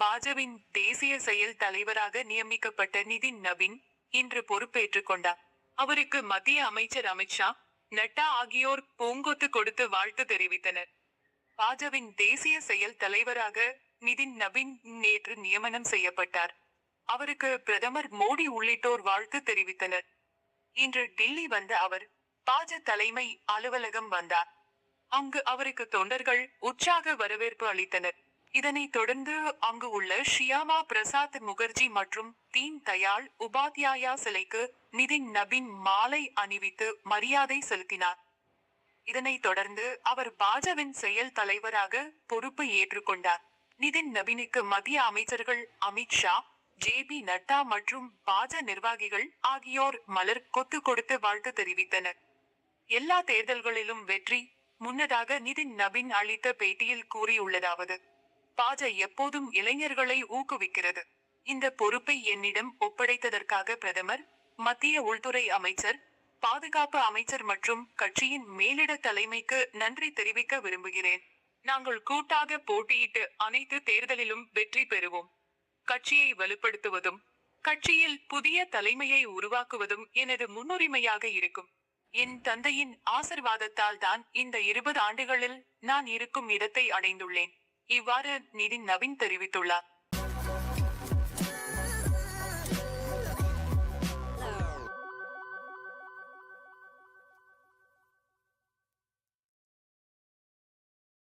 பாஜவின் தேசிய செயல் தலைவராக நியமிக்கப்பட்ட நிதின் நவீன் இன்று பொறுப்பேற்றுக் கொண்டார். அவருக்கு மத்திய அமைச்சர் அமித்ஷா நட்டா ஆகியோர் பூங்கொத்து கொடுத்து வாழ்த்து தெரிவித்தனர். பாஜவின் தேசிய செயல் தலைவராக நிதின் நவீன் நேற்று நியமனம் செய்யப்பட்டார். அவருக்கு பிரதமர் மோடி உள்ளிட்டோர் வாழ்த்து தெரிவித்தனர். இன்று டில்லி வந்த அவர் பாஜ தலைமை அலுவலகம் வந்தார். அங்கு அவருக்கு தொண்டர்கள் உற்சாக வரவேற்பு அளித்தனர். இதனைத் தொடர்ந்து அங்கு உள்ள ஷியாமா பிரசாத் முகர்ஜி மற்றும் தீன் தயாள் உபாத்யாயா சிலைக்கு நிதின் நபின் மாலை அணிவித்து மரியாதை செலுத்தினார். இதனைத் தொடர்ந்து அவர் பாஜவின் செயல் தலைவராக பொறுப்பு ஏற்றுக்கொண்டார். நிதின் நபினுக்கு மத்திய அமைச்சர்கள் அமித்ஷா ஜே பி நட்டா மற்றும் பாஜ நிர்வாகிகள் ஆகியோர் மலர் கொத்து கொடுத்து வாழ்த்து தெரிவித்தனர். எல்லா தேர்தல்களிலும் வெற்றி முன்னதாக நிதின் நபின் அளித்த பேட்டியில் கூறியுள்ளதாவது. பாஜ எப்போதும் இளைஞர்களை ஊக்குவிக்கிறது. இந்த பொறுப்பை என்னிடம் ஒப்படைத்ததற்காக பிரதமர் மத்திய உள்துறை அமைச்சர் பாதுகாப்பு அமைச்சர் மற்றும் கட்சியின் மேலிட தலைமைக்கு நன்றி தெரிவிக்க விரும்புகிறேன். நாங்கள் கூட்டாக போட்டியிட்டு அனைத்து தேர்தலிலும் வெற்றி பெறுவோம். கட்சியை வலுப்படுத்துவதும் கட்சியில் புதிய தலைமையை உருவாக்குவதும் எனது முன்னுரிமையாக இருக்கும். என் தந்தையின் ஆசிர்வாதத்தால் தான் இந்த இருபது ஆண்டுகளில் நான் இருக்கும் இடத்தை அடைந்துள்ளேன். இவ்வாறு நிதின் நவீன் தெரிவித்துள்ளார்.